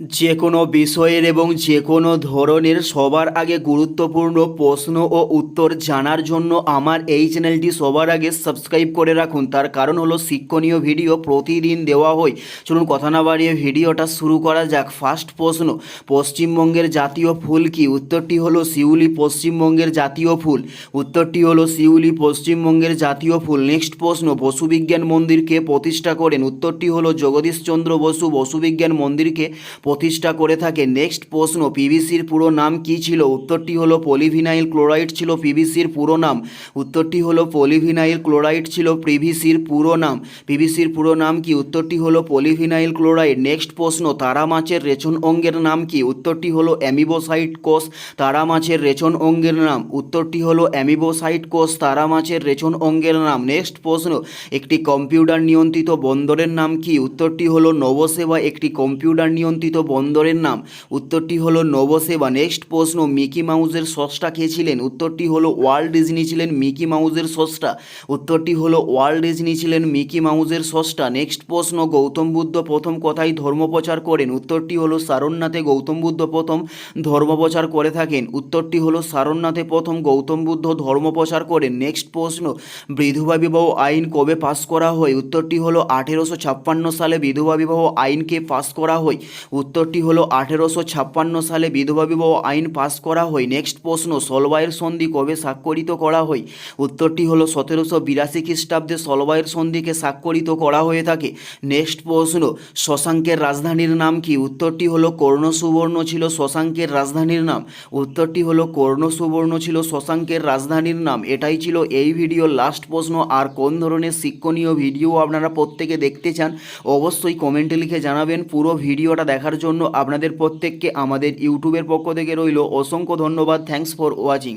যে কোনো বিষয়ের এবং যে কোনো ধরনের সবার আগে গুরুত্বপূর্ণ প্রশ্ন ও উত্তর জানার জন্য আমার এই চ্যানেলটি সবার আগে সাবস্ক্রাইব করে রাখুন। তার কারণ হলো শিক্ষণীয় ভিডিও প্রতিদিন দেওয়া হয়। চলুন কথা না বাড়িয়ে ভিডিওটা শুরু করা যাক। ফার্স্ট প্রশ্ন, পশ্চিমবঙ্গের জাতীয় ফুল কি? উত্তরটি হলো শিউলি পশ্চিমবঙ্গের জাতীয় ফুল। উত্তরটি হলো শিউলি পশ্চিমবঙ্গের জাতীয় ফুল। নেক্সট প্রশ্ন, বসুবিজ্ঞান মন্দিরকে প্রতিষ্ঠা করেন। উত্তরটি হলো জগদীশচন্দ্র বসু। বসুবিজ্ঞান মন্দিরকে প্রতিষ্ঠা করে থাকে। নেক্সট প্রশ্ন, পিভিসির পুরো নাম কি ছিল? উত্তরটি হলো পলিভিনাইল ক্লোরাইড ছিল পিভিসির পুরো নাম। উত্তরটি হলো পলিভিনাইল ক্লোরাইড ছিল পিভিসির পুরো নাম। পিভিসির পুরো নাম কি? উত্তরটি হলো পলিভিনাইল ক্লোরাইড। নেক্সট প্রশ্ন, তারা মাছের রেচন অঙ্গের নাম কি? উত্তরটি হলো অ্যামিবোসাইট কোষ, তারা মাছের রেচন অঙ্গের নাম। উত্তরটি হলো অ্যামিবোসাইট কোষ, তারা মাছের রেচন অঙ্গের নাম। নেক্সট প্রশ্ন, একটি কম্পিউটার নিয়ন্ত্রিত বন্দরের নাম কি? উত্তরটি হলো নবসেবা, একটি কম্পিউটার নিয়ন্ত্রিত বন্দরের নাম। উত্তরটি হলো নবসেবা। নেক্সট প্রশ্ন, মিকি মাউসের সসটা কে ছিলেন? উত্তরটি হলো ওয়ার্ল্ড ডিজনি ছিলেন মিকি মাউসের সসটা উত্তরটি হলো ওয়ার্ল্ড ডিজনি ছিলেন মিকি মাউসের সসটা নেক্সট প্রশ্ন, গৌতম বুদ্ধ প্রথম কথাই ধর্মপ্রচার করেন। উত্তরটি হলো সারণ্যাথে গৌতম বুদ্ধ প্রথম ধর্মপ্রচার করে থাকেন। উত্তরটি হলো সারণ্যাথে প্রথম গৌতম বুদ্ধ ধর্মপ্রচার করেন। নেক্সট প্রশ্ন, বিধবা বিবাহ আইন কবে পাস করা হয়? উত্তরটি হলো আঠেরোশো ছাপ্পান্ন সালে বিধবা বিবাহ আইনকে পাস করা হয়। উত্তরটি হলো আঠেরোশো ছাপ্পান্ন সালে বিধবা বিবাহ আইন পাস করা হয়। নেক্সট প্রশ্ন সলবায়ের সন্ধি কবে স্বাক্ষরিত করা হয়? উত্তরটি হলো সতেরোশো বিরাশি খ্রিস্টাব্দে সলবায়ের সন্ধিকে স্বাক্ষরিত করা হয়ে থাকে। নেক্সট প্রশ্ন, শশাঙ্কের রাজধানীর নাম কি? উত্তরটি হলো কর্ণ সুবর্ণ ছিল শশাঙ্কের রাজধানীর নাম। উত্তরটি হলো কর্ণ সুবর্ণ ছিল শশাঙ্কের রাজধানীর নাম। এটাই ছিল এই ভিডিওর লাস্ট প্রশ্ন। আর কোন ধরনের শিক্ষণীয় ভিডিও আপনারা প্রত্যেকে দেখতে চান, অবশ্যই কমেন্টে লিখে জানাবেন। পুরো ভিডিওটা দেখার জন্য আপনাদের প্রত্যেককে আমাদের ইউটিউবের পক্ষ থেকে রইল অসংখ্য ধন্যবাদ। Thanks for watching